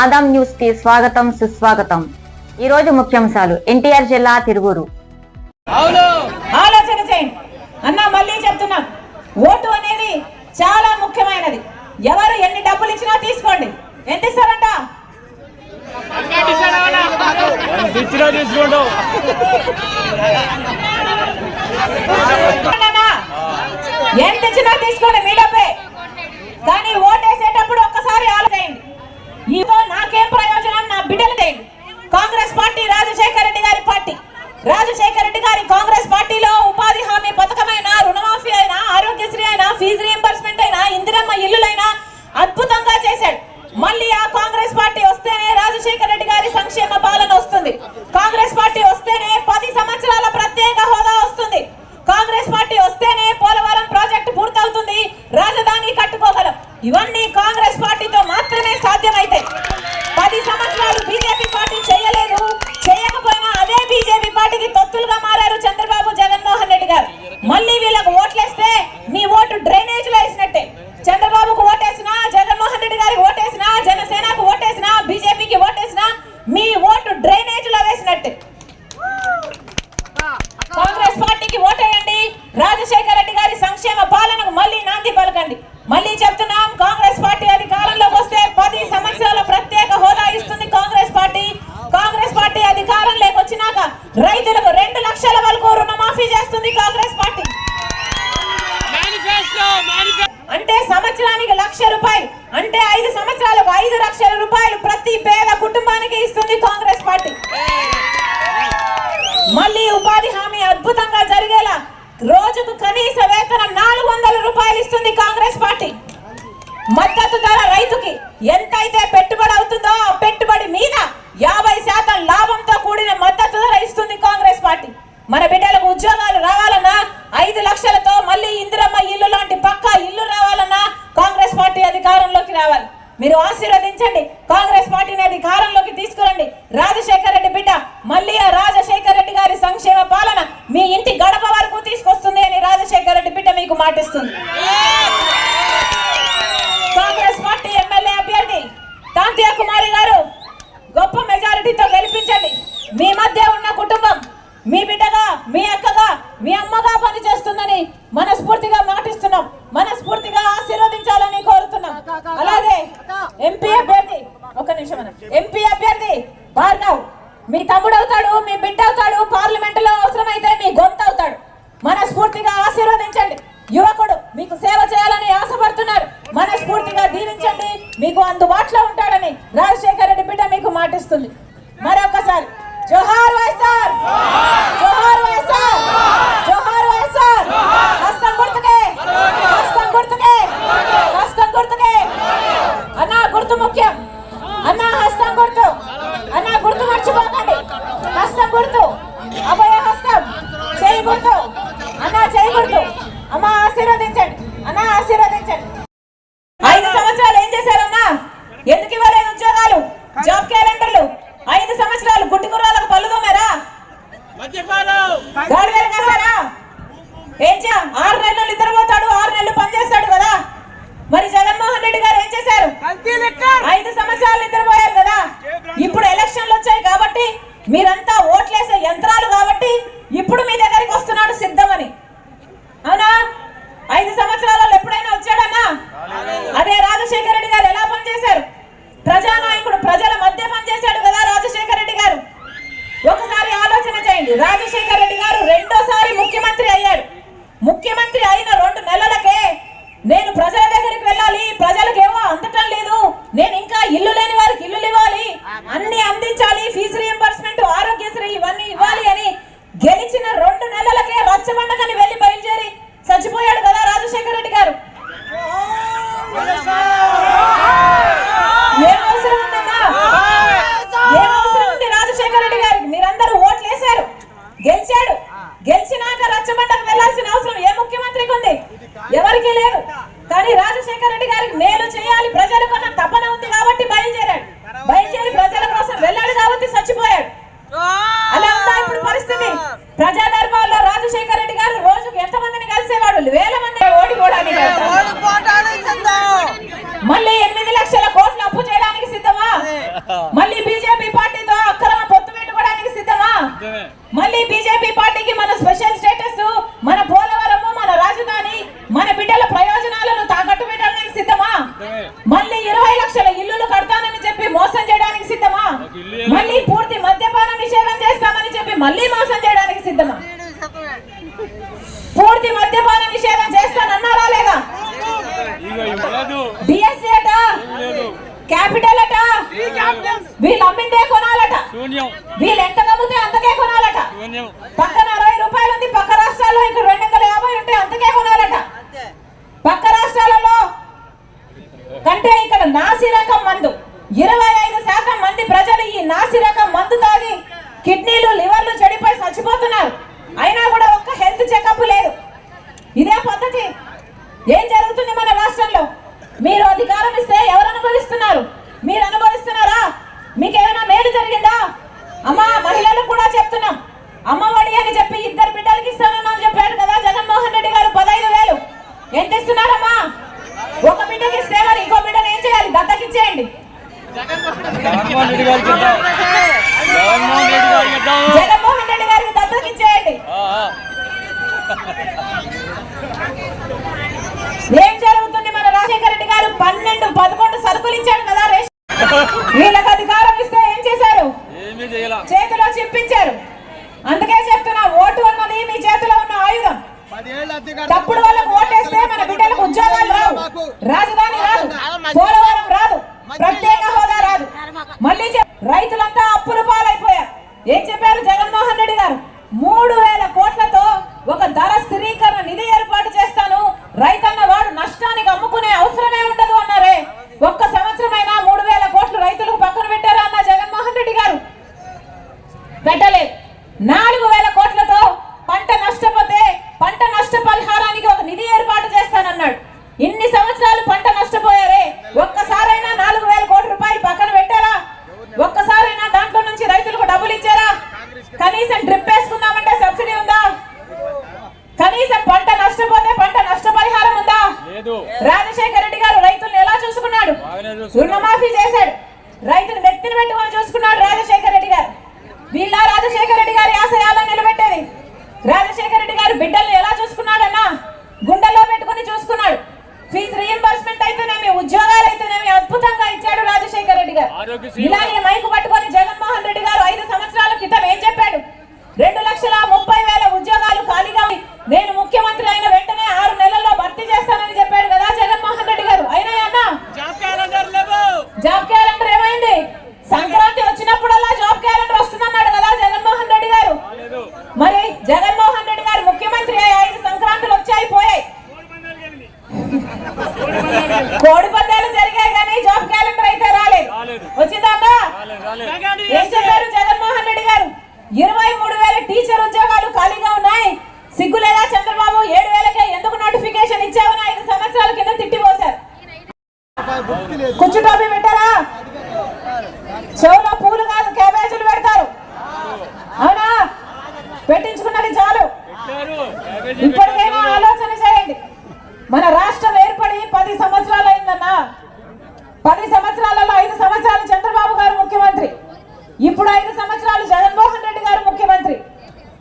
ఆదాం న్యూస్కి స్వాగతం సుస్వాగతం. ఈ రోజు ముఖ్యాంశాలు. ఎన్టీఆర్ జిల్లా తిరువూరు. అవును ఆలోచన చేయండి. అన్న మళ్ళీ చెప్తున్నా. ఓటు అనేది చాలా ముఖ్యమైనది. ఎవరు ఎన్ని డబ్బులు ఇచ్చినా తీసుకోండి. ఎంత ఇస్తారంట? ఎంత ఇచ్చినా తీసుకోండి మీ డబ్బే. కానీ ఓటేసేటప్పుడు ఒక్కసారి ఆలోచించండి ఇదో నాకేం ప్రయోజనం? నా బిడ్డలకే కాంగ్రెస్ పార్టీ రాజశేఖర రెడ్డి గారి పార్టీ. రాజశేఖర రెడ్డి గారి కాంగ్రెస్ పార్టీలో ఉపాధి హామీ పథకమైన రుణమాఫీ అయినా ఆరోగ్యశ్రీ అయినా ఫీజు రియంబర్స్మెంట్ అయినా ఇందిరమ్మ ఇల్లులైనా అద్భుతంగా చేశాడు. మళ్ళీ ఆ కాంగ్రెస్ పార్టీ వస్తేనే రాజశేఖర రెడ్డి గారి సంక్షేమ పాలన వస్తుంది. కాంగ్రెస్ పార్టీ వస్తేనే పది సంవత్సరాల ప్రత్యేక హోదా వస్తుంది కాంగ్రెస్ పార్టీ వస్తేనే పోలవరం ప్రాజెక్టు పూర్తవుతుంది రాజధాని కట్టుకోగలం ఇవన్నీ కాంగ్రెస్ పార్టీతో మాత్రమే సాధ్యమైతాయి పది సంవత్సరాలు బీజేపీ పార్టీ చేయలేదు చేయకపోయినా అదే బీజేపీ పార్టీకి తొత్తులుగా మారారు చంద్రబాబు జగన్మోహన్ రెడ్డి గారు మళ్ళీ వీళ్ళకు ఓట్లేస్తే మీ ఓటు డ్రైనేజ్లో వేసినట్టే చంద్రబాబుకు ఓటేసినా జగన్మోహన్ రెడ్డి గారికి ఓటేసినా జనసేనకు ఓటేసినా బీజేపీకి ఓటేసినా మీ ఓటు డ్రైనేజ్లో వేసినట్టే కాంగ్రెస్ పార్టీకి ఓటేయండి రాజశేఖర రెడ్డి గారి సంక్షేమ పాలనకు మళ్ళీ నాంది పలకండి మళ్ళీ చెప్తున్నాం కాంగ్రెస్ పార్టీ అధికారంలోకి వస్తే పది సంవత్సరాల ప్రత్యేక హోదా ఇస్తుంది కాంగ్రెస్ పార్టీ కాంగ్రెస్ పార్టీ అధికారంలోకి వచ్చినాక రైతులకు రెండు లక్షల వరకు రుణమాఫీ చేస్తుంది కాంగ్రెస్ పార్టీ మేనిఫెస్టో మేనిఫెస్టో అంటే సంవత్సరానికి లక్ష రూపాయలు అంటే ఐదు సంవత్సరాలకు ఐదు లక్షల రూపాయలు ప్రతి పేద కుటుంబానికి ఇస్తుంది కాంగ్రెస్ పార్టీ. మళ్ళీ ఉపాధి హామీ అద్భుతంగా జరిగేలా రోజుకు కనీస వేతనం నాలుగు వందల రూపాయలు ఇస్తుంది కాంగ్రెస్ పార్టీ మద్దతు ధర రైతుకి ఎంతైతే పెట్టుబడి అవుతుందో ఆ పెట్టుబడి మీద యాభై శాతం లాభంతో కూడిన మద్దతు ధర ఇస్తుంది కాంగ్రెస్ పార్టీ మన బిడ్డలకు ఉద్యోగాలు రావాలన్నా ఐదు లక్షలతో మళ్ళీ ఇందిరమ్మ ఇల్లు లాంటి పక్కా ఇల్లు రావాలన్నా కాంగ్రెస్ పార్టీ అధికారంలోకి రావాలి మీరు ఆశీర్వదించండి. కాంగ్రెస్ పార్టీని అధికారంలోకి తీసుకురండి. రాజశేఖర రెడ్డి బిడ్డ మళ్ళీ ఆ రాజశేఖర రెడ్డి గారి సంక్షేమ పాలన మీ ఇంటి గడప వరకు తీసుకొస్తుంది అని రాజశేఖర రెడ్డి బిడ్డ మీకు మాటిస్తుంది. మీకు అందుబాటులో ఉంటాడని రాజశేఖర రెడ్డి బిడ్డ మీకు మాటిస్తుంది. మరొకసారి జోహార్ వైఎస్ఆర్! జోహార్ వైఎస్ఆర్! జోహార్ వైఎస్ఆర్! హస్తం గుర్తుకే! హస్తం గుర్తుకే! హస్తం గుర్తుకే! అన్న గుర్తు ముఖ్యం. అన్నా హస్తం గుర్తు. అన్న గుర్తు మర్చిపోకండి. హస్తం గుర్తు. అభయ హస్తం. చేయి గుర్తు. అన్నా చేయి గుర్తు. అమ్మ ఆశీర్వదించండి. అన్న ఆశీర్వదించండి ఐదు సంవత్సరాలు ఏం చేశారన్నా ఎందుకు ఇవ్వలేదు ఉద్యోగాలు జాబ్ క్యాలెండర్లు ఐదు సంవత్సరాలు గుడ్డి గుర్రాలకు పళ్ళు తోమారా మద్యపానం గాడిదలు కాసారా ఏం చే ఆరు నెలలు నిద్రపోతాడు ఆరు నెలలు పనిచేస్తాడు కదా మరి జగన్మోహన్ రెడ్డి గారు ఏం చేశారు ఐదు సంవత్సరాలు నిద్రపోయారు కదా ఇప్పుడు ఎలక్షన్లు వచ్చాయి కాబట్టి మీరంతా ఓ యంత్రాలు కాబట్టి ఇప్పుడు మీ దగ్గరికి వస్తున్నాడు సిద్ధమని అవునా ఐదు సంవత్సరాలలో ఎప్పుడైనా వచ్చాడన్నా అదే రాజశేఖర రెడ్డి గారు ఎలా పనిచేశారు ప్రజానాయకుడు ప్రజల మధ్య పనిచేశాడు కదా రాజశేఖర రెడ్డి గారు ఒకసారి ఆలోచన చేయండి రాజశేఖర రెడ్డి గారు రెండోసారి ముఖ్యమంత్రి అయ్యారు ముఖ్యమంత్రి అయిన రెండు నెలలకే నేను ప్రజల దగ్గరికి వెళ్ళాలి ప్రజలకు ఏమో అందటం లేదు నేను ఇంకా ఇల్లు లేని వారికి ఇల్లులు ఇవ్వాలి అన్ని అందించాలి ఫీజు రియంబర్స్మెంట్ ఆరోగ్య మళ్ళీ బీజేపీ పార్టీతో అక్రమ పొత్తు పెట్టుకోవడానికి సిద్ధమా నిజమే. మళ్ళీ బీజేపీ పార్టీకి మన స్పెషల్ స్టేటస్ మన పోలవరము మన రాజధాని మన బిడ్డల ప్రయోజనాలను తాకట్టు పెట్టడానికి సిద్ధమా. మళ్ళీ ఇరవై లక్షల ఇల్లులు కడతానని చెప్పి మోసం చేయడానికి సిద్ధమా? మళ్ళీ పూర్తి మద్యపాన నిషేధం చేస్తామని చెప్పి మళ్ళీ మోసం చేయడానికి సిద్ధమా పూర్తి మద్యపాన నిషేధం చేస్తానన్నారా లేదా ఇగో ఇవి లేదు డిఎస్సీ అట ఏం లేదు క్యాపిటల్ అట వీళ్ళు అమ్మిందే కొనాలట శూన్యం వీళ్ళు ఎంత నమ్మితే అంతకే కొనాలట. పక్కన అరవై రూపాయలు ఉంది పక్క రాష్ట్రాల్లో ఇక్కడ రెండు వందల యాభై ఉంటే అంతకే కొనాలట. పక్క రాష్ట్రాలలో కంటే ఇక్కడ నాసి రకం మందు ఇరవై ఐదు శాతం మంది ప్రజలు ఈ నాసి రకం మందు తాగి కిడ్నీలు లివర్లు చెడిపోయి చచ్చిపోతున్నారు. అయినా కూడా ఒక్క హెల్త్ చెకప్ లేదు. ఇదే పద్ధతి. ఏం జరుగుతుంది మన రాష్ట్రంలో? మీరు అధికారం ఇస్తే ఎవరు అనుభవిస్తున్నారా? అమ్మా మహిళలకు కూడా చెప్తున్నాం. అమ్మ ఒడి అని చెప్పి ఇద్దరు బిడ్డలకి ఇస్తానని చెప్పాడు కదా జగన్మోహన్ రెడ్డి గారు పదహైదు వేలు. ఎంత ఇస్తున్నారమ్మా? ఒక బిడ్డకి ఇస్తే మరి ఇంకో బిడ్డను ఏం చేయాలి? దత్తకిచ్చేయండి జగన్మోహన్ రెడ్డి గారికి ఇద్దాం జగన్మోహన్ రెడ్డి గారికి ఇద్దాం జగన్మోహన్ రెడ్డి గారికి దత్తకిచ్చేయండి ఆ, ఆ. ఏం జరుగుతుంది మన రాజశేఖర రెడ్డి గారు పన్నెండు పదకొండు సరుకులు ఇచ్చాడు కదా రేషన్ వీళ్ళకి అధికారం ఇస్తే ఏం చేశారు ఏమీ చేయాల చేతిలో చిప్పించారు అందుకే చెప్తున్నా ఓటు అన్నది మీ చేతిలో ఉన్న ఆయుధం తప్పుడు వాళ్ళకు ఓటేస్తే మన బిడ్డలకు ఉద్యోగాలు రావు రాజధాని రాదు పోలవరం రాదు ప్రత్యేక హోదా రాదు మళ్ళీ రైతులంతా అప్పుల పాలైపోయారు ఏం చెప్పారు జగన్మోహన్ రెడ్డి గారు మూడు వేల కోట్లతో ఒక ధర స్థిరీకరణ నిధి ఏర్పాటు చేస్తాను రైతన్న వాడు నష్టానికి అమ్ముకునే అవసరమే ఉండదు అన్నారే ఒక్క సంవత్సరమైనా మూడు వేల కోట్లు రైతులకు పక్కన పెట్టారా అన్న జగన్మోహన్ రెడ్డి గారు పెట్టలేదు నాలుగు వేల కోట్లతో పంట నష్టపోతే పంట నష్ట పరిహారానికి ఒక నిధి ఏర్పాటు చేస్తానన్నాడు ఇన్ని సంవత్సరాలు పంట నష్టపోయారే ఒక్కసారైనా నాలుగు వేల కోట్ల రూపాయలు పక్కన పెట్టారా ఒక్కసారైనా దాంట్లో నుంచి రైతులకు డబ్బులు ఇచ్చారా కనీసం డ్రిప్ వేసుకుందామంటే సబ్సిడీ ఉందా కనీసం పంట నష్టపోతే పంట నష్టపరిహారం ఉందా లేదు రాజశేఖర రెడ్డి గారు రైతులను ఎలా చూసుకున్నాడు బాగానే చూసుకున్నాడు. రుణమాఫీ చేశాడు రైతులు నెత్తిన పెట్టుకొని చూసుకున్నాడు రాజశేఖర రెడ్డి గారు వీళ్ళ రాజశేఖర రెడ్డి గారి ఆశయాలను నిలబెట్టేది రాజశేఖర రెడ్డి గారు బిడ్డల్ని ఎలా చూసుకున్నాడన్నా గుండెల్లో పెట్టుకొని చూసుకున్నాడు ఫీజు రీఎంబర్స్మెంట్ అయితేనేమి ఉద్యోగాలు అయితేనేమి అద్భుతంగా ఇచ్చాడు రాజశేఖర రెడ్డి గారు ఆరోగ్యశ్రీ ఇలాగే మైకు పట్టుకొని జగన్మోహన్ రెడ్డి గారు ఐదు సంవత్సరాల క్రితం ఏం చెప్పాడు? రెండు లక్షల ముప్పై వేల ఉద్యోగాలు ఖాళీగా. నేను ముఖ్యమంత్రి అయిన వెంటనే ఆరు నెలల్లో భర్తీ చేస్తానని చెప్పాడు కదా జగన్మోహన్ రెడ్డి గారు. అయినా జాబ్ క్యాలెండర్ ఏమైంది? సంక్రాంతి వచ్చినప్పుడల్లా జాబ్ క్యాలెండర్ వస్తుందన్నాడు కదా జగన్మోహన్ రెడ్డి గారు రాలేదు మరి జగన్మోహన్ రెడ్డి గారు ముఖ్యమంత్రి అయ్యి ఐదు సంక్రాంతులు వచ్చాయి పోయాయి కోడి పందాలు జరిగాయి కానీ జాబ్ క్యాలెండర్ అయితే రాలేదు రాలేదు. వచ్చిందా అన్నా? రాలేదు రాలేదు ఏం చెప్పారు జగన్మోహన్ రెడ్డి గారు ఇరవై మూడు వేల టీచర్ ఉద్యోగాలు ఖాళీగా ఉన్నాయి సిగ్గు లేదా చంద్రబాబు ఏడు వేలకే ఎందుకు నోటిఫికేషన్ ఇచ్చావని ఐదు సంవత్సరాల కింద తిట్టిపోశారు కుచ్చు టోపీ పెట్టారా? చెవులో పూలు కాదు క్యాబేజీలు పెడతారు. అవునా? పెట్టించుకున్నది చాలు. పెట్టారు క్యాబేజీ ఇప్పటికైనా పెట్టారు. ఆలోచన చేయండి మన రాష్ట్రం ఏర్పడి పది సంవత్సరాలు అయిందన్నా పది సంవత్సరాలలో ఐదు సంవత్సరాలు చంద్రబాబు గారు ముఖ్యమంత్రి ఇప్పుడు ఐదు సంవత్సరాలు జగన్మోహన్ రెడ్డి గారు ముఖ్యమంత్రి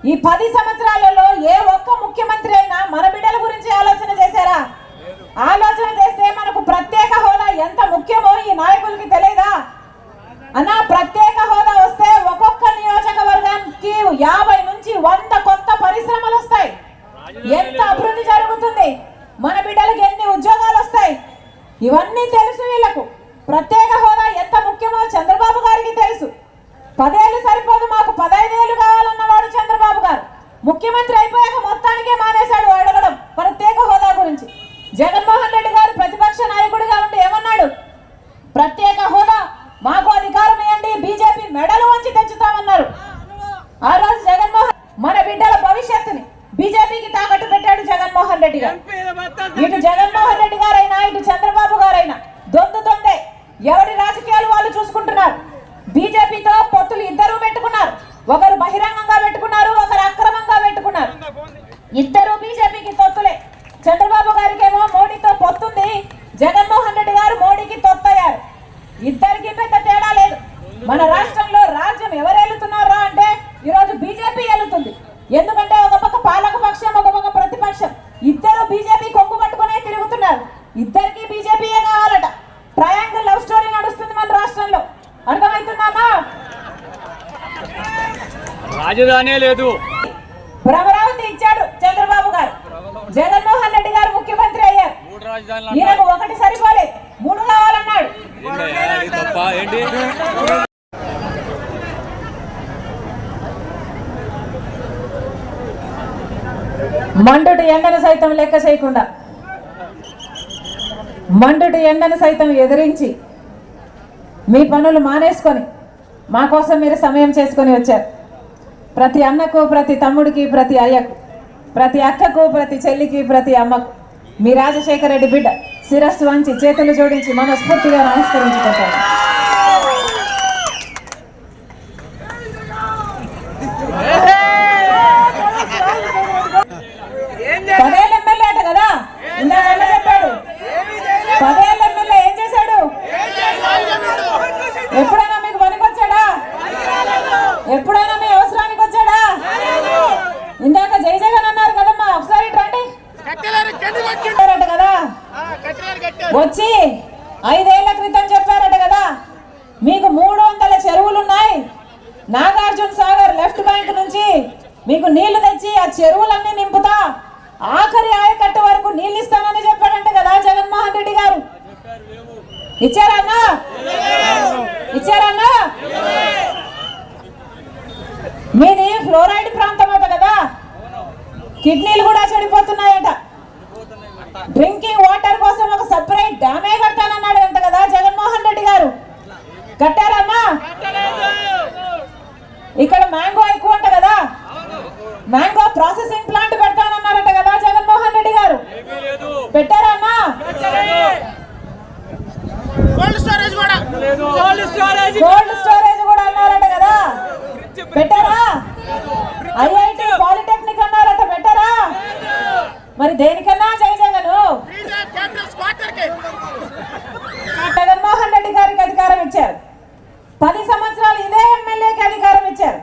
ఈ పది సంవత్సరాలలో ఏ ఒక్క ముఖ్యమంత్రి అయినా మన బిడ్డల గురించి ఆలోచన చేశారా ఆలోచన చేస్తే మనకు ప్రత్యేక హోదా ఎంత ముఖ్యమో ఈ నాయకులకి తెలియదా అన్నా ప్రత్యేక హోదా వస్తే ఒక్కొక్క నియోజకవర్గానికి యాభై నుంచి వంద కొత్త పరిశ్రమలు వస్తాయి ఎంత అభివృద్ధి జరుగుతుంది మన బిడ్డలకు ఎన్ని ఉద్యోగాలు వస్తాయి ఇవన్నీ తెలుసు వీళ్ళకు ప్రత్యేక హోదా ఎంత ముఖ్యమో చంద్రబాబు గారికి తెలుసు పదేళ్ళు సరిపోదు మాకు పదైదేళ్ళు కావాలన్నవాడు చంద్రబాబు గారు. ముఖ్యమంత్రి అయిపోయాక మొత్తానికే మానేశాడు అడగడం ప్రత్యేక హోదా గురించి. జగన్మోహన్ రెడ్డి గారు ప్రతిపక్ష నాయకుడిగా ఉండి ఏమన్నాడు? ప్రత్యేక హోదా మాకు అధికారం ఇవ్వండి బీజేపీ మెడలు వంచి తెచ్చుతామన్నారు. ఆ రోజు జగన్మోహన్ మన బిడ్డల భవిష్యత్తుని బీజేపీకి తాకట్టు పెట్టాడు జగన్మోహన్ రెడ్డి గారు. ఇటు జగన్మోహన్ రెడ్డి గారైనా ఇటు చంద్రబాబు గారైనా రాజధానే లేదు. భ్రమరావతి ఇచ్చాడు చంద్రబాబు గారు. జగన్మోహన్ రెడ్డి గారు ముఖ్యమంత్రి అయ్యారు. ఈయనకు ఒకటి సరిపోలేదు మూడు కావాలన్నాడు మండుటి ఎండను సైతం లెక్క చేయకుండా మండుటి ఎండను సైతం ఎదిరించి మీ పనులు మానేసుకొని మా కోసం మీరు సమయం చేసుకొని వచ్చారు. ప్రతి అన్నకు ప్రతి తమ్ముడికి ప్రతి అయ్యకు ప్రతి అక్కకు ప్రతి చెల్లికి ప్రతి అమ్మకు. మీ రాజశేఖర రెడ్డి బిడ్డ శిరస్సు వంచి చేతులు జోడించి మనస్ఫూర్తిగా నమస్కరించుకుంటాను పదేళ్ళ ఎమ్మెల్యే అట కదా ఇందాక అన్న చెప్పాడు పదేళ్ళ ఎమ్మెల్యే ఏం చేశాడు ఎప్పుడైనా మీకు పనికొచ్చాడా ఎప్పుడైనా మీ అవసరానికి వచ్చాడా ఇందాక జై జగన్ అన్నారు కదమ్మా ఒకసారి ఇటు రండి చెప్పారట కదా వచ్చి ఐదేళ్ళ క్రితం చెప్పారట కదా. మీకు మూడు వందల చెరువులు ఉన్నాయి నాగార్జున సాగర్ లెఫ్ట్ బ్యాంక్ నుంచి మీకు నీళ్ళు తెచ్చి ఆ చెరువులన్నీ నింపుతా. ఆఖరి ఆయకట్టు వరకు నీళ్ళు ఇస్తానని చెప్పాడంట కదా జగన్మోహన్ రెడ్డి గారు. ఇచ్చారన్నా? ఇచ్చారన్నా? మీది ఫ్లోరైడ్ ప్రాంతం అట కదా. కిడ్నీలు కూడా చెడిపోతున్నాయట. డ్రింకింగ్ డ్యామే కట్టానన్నాడు అంట కదా జగన్మోహన్ రెడ్డి గారు. కట్టారమ్మా. ఇక్కడ మ్యాంగో ఎక్కువ అంట కదా. మ్యాంగో ప్రాసెసింగ్ ప్లాంట్ పెడతానన్నారట కదా జగన్మోహన్ రెడ్డి గారు. ఏమీ లేదు పెట్టారా అమ్మా? కోల్డ్ స్టోరేజ్ కూడా. కోల్డ్ స్టోరేజ్ కోల్డ్ స్టోరేజ్ కూడా అన్నారట కదా. పెట్టారా? ఐఐటి పాలిటెక్నిక్ అన్నారట పెట్టారా? మరి దేనికన్నా జై జగను క్యాపిటల్ క్వార్టర్కి జగన్మోహన్ రెడ్డి గారికి అధికారం ఇచ్చారు పది సంవత్సరాలు ఇదే ఎమ్మెల్యేకి అధికారం ఇచ్చారు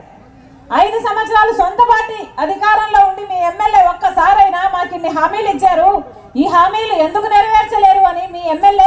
ఐదు సంవత్సరాలు సొంత పార్టీ అధికారంలో ఉండి మీ ఎమ్మెల్యే ఒక్కసారైనా మాకు ఇన్ని హామీలు ఇచ్చారు ఈ హామీలు ఎందుకు నెరవేర్చలేరు అని మీ ఎమ్మెల్యే